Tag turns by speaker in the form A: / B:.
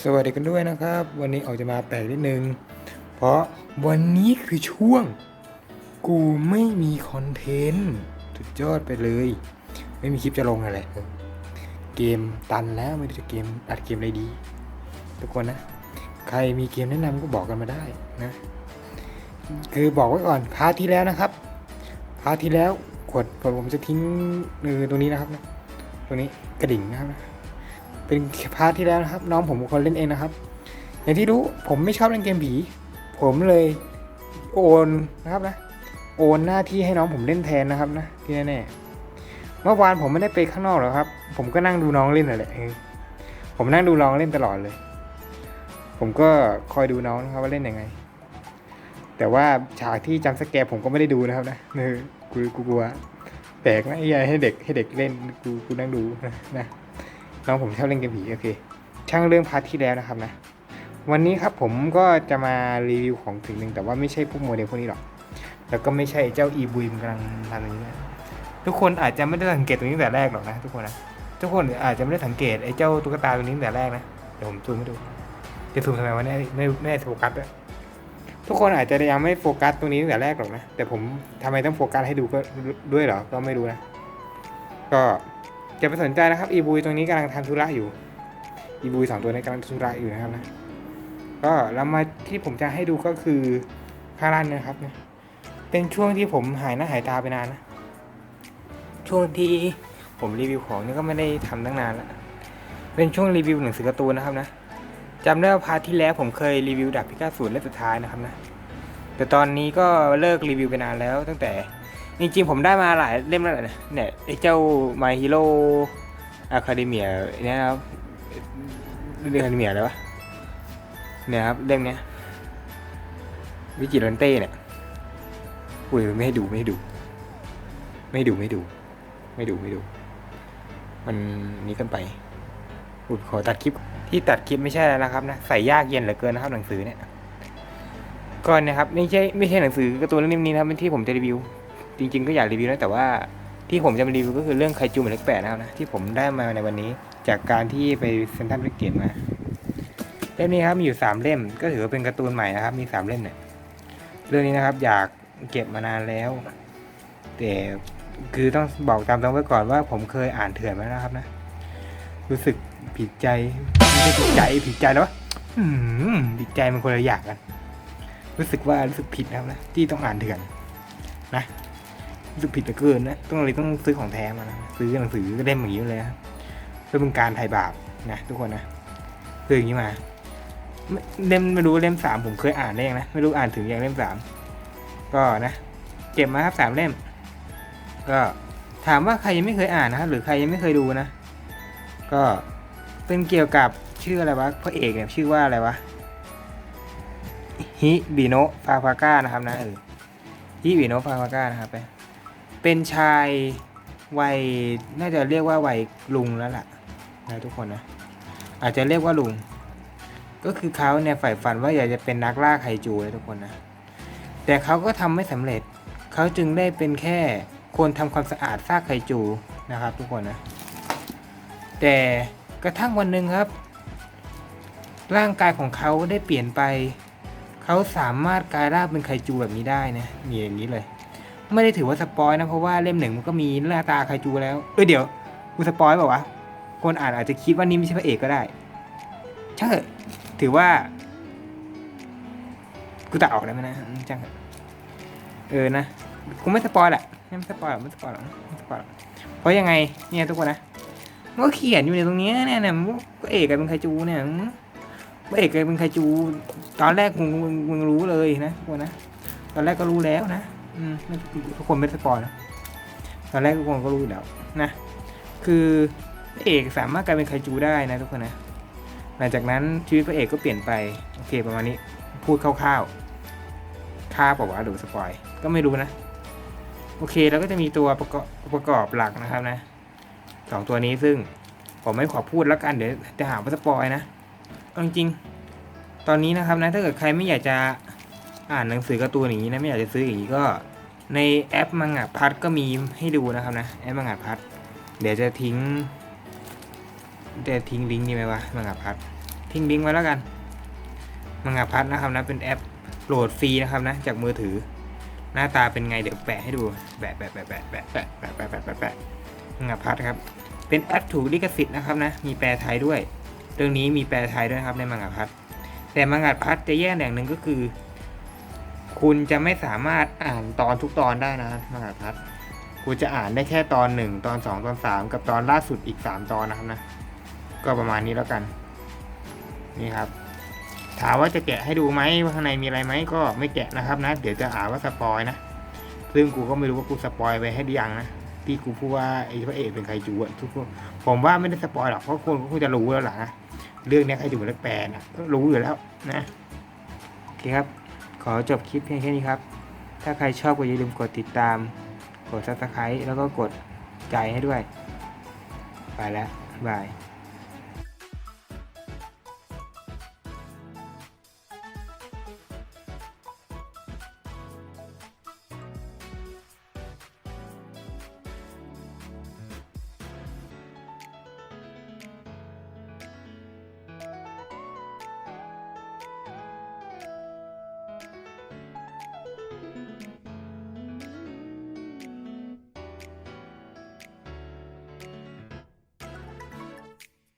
A: สวัสดีกันด้วยนะครับ วันนี้ออกจะมาแปลกนิดนึง เพราะวันนี้คือช่วง กูไม่มีคอนเทนต์สุดยอดไปเลย ไม่มีคลิปจะลงอะไรเกมตันแล้วไม่รู้จะเกมอัดเกมอะไรดี ทุกคนนะ ใครมีเกมแนะนำก็บอกกันมาได้นะ คือบอกไว้ก่อนพาร์ทที่แล้วนะครับพาร์ทที่แล้วกดกดผมจะทิ้งเออตรงนี้นะครับนะตรงนี้กระดิ่งนะครับนะ เป็นพาร์ทที่แล้วนะครับ น้องผมเป็นคนเล่นเองนะครับ อย่างที่รู้ผมไม่ชอบเล่นเกมผี ผมเลยโอนนะครับนะโอนหน้าที่ให้น้องผมเล่นแทนนะครับนะที่แน่ๆเมื่อวานผมไม่ได้ไปข้างนอกหรอกครับ ผมก็นั่งดูน้องเล่นนั่นแหละเออผมนั่งดูน้องเล่นตลอดเลย ผมก็คอยดูน้องนะครับว่าเล่นยังไง แต่ว่าฉากที่จำสแกร์ผมก็ไม่ได้ดูนะครับนะเออกูกูกลัวแปลกนะไอ้ยายให้เด็กให้เด็กเล่นกูกูนั่งดูนะ น้องผมชอบเล่นเกมผีโอเค ช่างเรื่องพาร์ทที่แล้วนะครับนะ วันนี้ครับผมก็จะมารีวิวของสิ่งหนึ่งแต่ว่าไม่ใช่พวกโมเดลพวกนี้หรอก แล้วก็ไม่ใช่เจ้าอีบุยมกำลังทำอย่างนี้นะทุกคนอาจจะไม่ได้สังเกตตรงนี้แต่แรกหรอกนะทุกคนนะทุกคนอาจจะไม่ได้สังเกตไอ้เจ้าตุ๊กตาตัวนี้แต่แรกนะเดี๋ยวผมซูมให้ดูจะซูมทำไมวะเนี่ยไม่ไม่ได้โฟกัสอะทุกคนอาจจะยังไม่โฟกัสตรงนี้ตั้งแต่แรกหรอกนะ แต่ผมทำไมต้องโฟกัสให้ดูก็ด้วยเหรอ ก็ไม่รู้นะ ก็ อย่าไปสนใจนะครับอีบุยตรงนี้กำลังทำธุระอยู่อีบุยสองตัวนี้กำลังทำธุระอยู่นะครับนะก็แล้วมาที่ผมจะให้ดูก็คือพารันนะครับเนี่ยเป็นช่วงที่ผมหายหน้าหายตาไปนานนะช่วงที่ผมรีวิวของนี่ก็ไม่ได้ทำตั้งนานแล้วเป็นช่วงรีวิวหนังสือการ์ตูนนะครับนะจำได้ว่าพาร์ทที่แล้วผมเคยรีวิวดาบพิฆาตศูนย์เล่มสุดท้ายนะครับนะแต่ตอนนี้ก็เลิกรีวิวไปนานแล้วตั้งแต่ จริงๆผมได้มาหลายเล่มแล้วแหละเนี่ยไอ้เจ้า My Hero Academia เนี่ยครับเรื่อง Academia อะไรวะเนี่ยครับเล่มเนี้ยวิจิลันเต้เนี่ยอุ้ยไม่ให้ดูไม่ให้ดู ไม่ให้ดูไม่ดู ไม่ดูไม่ดู มันนี้กันไปอุดขอตัดคลิปที่ตัดคลิปไม่ใช่แล้วนะครับนะใส่ยากเย็นเหลือเกินนะครับหนังสือเนี่ยก็นนะครับไม่ใช่ไม่ใช่หนังสือการ์ตูนเล่มนี้นะครับที่ผมจะรีวิว จริง ๆ ก็อยากรีวิวนะแต่ว่าที่ผมจะมารีวิวก็คือเรื่องไคจูหมายเลขแปดนะครับนะที่ผมได้มาในวันนี้จากการที่ไปเซ็นทรัลเวสเกตมาเล่มนี้ครับมีอยู่สามเล่มก็ถือว่าเป็นการ์ตูนใหม่นะครับมีสามเล่มเนี่ยเรื่องนี้นะครับอยากเก็บมานานแล้ว แต่คือต้องบอกตามตรงไว้ก่อนว่าผมเคยอ่านเถื่อนมาแล้วครับนะ รู้สึกผิดใจไม่ใช่ผิดใจผิดใจแล้ววะผิดใจมันคนละอย่างกัน รู้สึกว่ารู้สึกผิดนะครับนะที่ต้องอ่านเถื่อนนะ รู้สึกผิดเหลือเกินนะต้องเลยต้องซื้อของแท้มานะซื้อหนังสือก็เล่มอย่างนี้เลยนะเพื่อเป็นการไถ่บาปนะทุกคนนะซื้ออย่างนี้มาเล่มไม่รู้เล่มสามผมเคยอ่านได้ยังนะไม่รู้อ่านถึงอย่างเล่มสามก็นะเก็บมาครับสามเล่ม ก็ถามว่าใครยังไม่เคยอ่านนะหรือใครยังไม่เคยดูนะ ก็เป็นเกี่ยวกับชื่ออะไรวะพระเอกเนี่ยชื่อว่าอะไรวะฮิบิโนะฟาฟาก้านะครับนะเออฮิวิโนะฟาวาก้านะครับไป เป็นชายวัยน่าจะเรียกว่าวัยลุงแล้วล่ะนะทุกคนนะอาจจะเรียกว่าลุง ก็คือเขาเนี่ยใฝ่ฝันว่าอยากจะเป็นนักล่าไคจูเลยทุกคนนะแต่เขาก็ทำไม่สำเร็จ เขาจึงได้เป็นแค่คนทำความสะอาดซากไคจูนะครับทุกคนนะแต่กระทั่งวันหนึ่งครับ ร่างกายของเขาได้เปลี่ยนไป เขาสามารถกลายร่างเป็นไคจูแบบนี้ได้นะมีอย่างนี้เลย ไม่ได้ถือว่าสปอยนะ เพราะว่าเล่มหนึ่งมันก็มีหน้าตาไคจูแล้วเอ้ยเดี๋ยวกูสปอยเปล่าวะคนอ่านอาจจะคิดว่านี่ไม่ใช่พระเอกก็ได้ช่างเถอะถือว่ากูตัดออกได้ไหมนะอืมช่างเออนะกูไม่สปอยแหละไม่สปอยหรอกไม่สปอยหรอกไม่สปอยหรอกเพราะยังไงเนี่ยทุกคนนะมันก็เขียนอยู่ในตรงนี้เนี่ยเนี่ยพระเอกกลายเป็นไคจูเนี่ยพระเอกเลยเป็นไคจู ตอนแรกมึงมึงรู้เลยนะทุกคนนะตอนแรกก็รู้แล้วนะ อืมทุกคนไม่สปอยนะตอนแรกทุกคนก็รู้อยู่แล้วนะ คือพระเอกสามารถกลายเป็นไคจูได้นะทุกคนนะ หลังจากนั้นชีวิตพระเอกก็เปลี่ยนไป โอเคประมาณนี้ พูดคร่าวๆค่าบอกว่าหรือสปอย ก็ไม่รู้นะ โอเคแล้วก็จะมีตัวประกอบประกอบหลักนะครับนะสองตัวนี้ซึ่งผมไม่ขอพูดแล้วกันเดี๋ยวจะหาว่าสปอยนะจริงๆตอนนี้นะครับนะถ้าเกิดใครไม่อยากจะ อ่านหนังสือการ์ตูนอย่างนี้นะไม่อยากจะซื้ออย่างนี้ก็ในแอปมังงะพัดก็มีให้ดูนะครับนะแอปมังงะพัดเดี๋ยวจะทิ้งจะทิ้งลิงก์นี่ไหมวะมังงะพัดทิ้งลิงก์ไว้แล้วกันมังงะพัดนะครับนะเป็นแอปโหลดฟรีนะครับนะจากมือถือ หน้าตาเป็นไงเดี๋ยวแปะให้ดูแปะแปะแปะแปะแปะแปะแปะแปะแปะแปะแปะมังงะพัดครับเป็นแอปถูกลิขสิทธิ์นะครับนะมีแปลไทยด้วย เรื่องนี้มีแปลไทยด้วยครับในมังงะพัดแต่มังงะพัดจะแย่อย่างหนึ่งก็คือ คุณจะไม่สามารถอ่านตอนทุกตอนได้นะมังงะพัดคุณจะอ่านได้แค่ตอนหนึ่งตอนสองตอนสามกับตอนล่าสุดอีกสามตอนนะครับนะ ก็ประมาณนี้แล้วกัน นี่ครับ ถามว่าจะแกะให้ดูไหมว่าข้างในมีอะไรไหมก็ไม่แกะนะครับนะ เดี๋ยวจะอ่านว่าสปอยนะ ซึ่งกูก็ไม่รู้ว่ากูสปอยไปให้หรือยังนะ ที่กูพูดว่าไอ้พระเอกเป็นใครจูอะทุกคนผมว่าไม่ได้สปอยหรอกเพราะคนก็คงจะรู้แล้วล่ะนะ เรื่องนี้ใครจูและแปลนะรู้อยู่แล้วนะ โอเคครับ ขอจบคลิปเพียงแค่นี้ครับ ถ้าใครชอบก็อย่าลืมกดติดตาม กด subscribe แล้วก็กดใจให้ด้วย ไปแล้วบาย